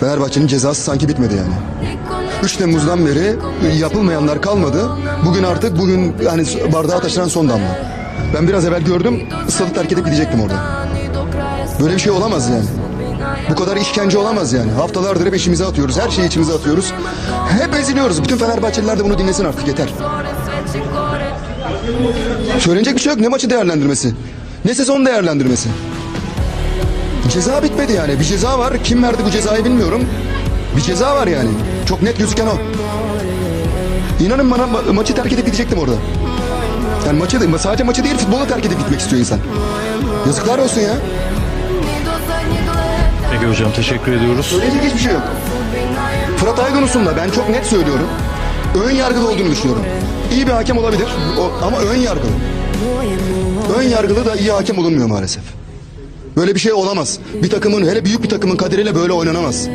Fenerbahçe'nin cezası sanki bitmedi yani. 3 Temmuz'dan beri yapılmayanlar kalmadı. Bugün artık bugün yani bardağa taşıran son damla. Ben biraz evvel gördüm, stadı terk edip gidecektim orada. Böyle bir şey olamaz yani. Bu kadar işkence olamaz yani. Haftalardır hep içimize atıyoruz. Her şeyi içimize atıyoruz. Hep eziliyoruz. Bütün Fenerbahçeliler de bunu dinlesin artık yeter. Söylenecek bir şey yok. Ne maçı değerlendirmesi? Ne sezon değerlendirmesi? Ceza bitmedi yani. Bir ceza var. Kim verdi bu cezayı bilmiyorum. Bir ceza var yani. Çok net gözüken o. İnanın bana ma- maçı terk edip gidecektim orada. Yani maçı değil, sadece maçı değil futbolu terk edip gitmek istiyor insan. Yazıklar olsun ya. Peki hocam teşekkür ediyoruz. Söyleyecek hiçbir şey yok. Fırat Aydınus'un da ben çok net söylüyorum. Ön yargılı olduğunu düşünüyorum. İyi bir hakem olabilir o, ama ön yargılı. Ön yargılı da iyi hakem olunmuyor maalesef. Böyle bir şey olamaz. Bir takımın hele büyük bir takımın kaderiyle böyle oynanamaz.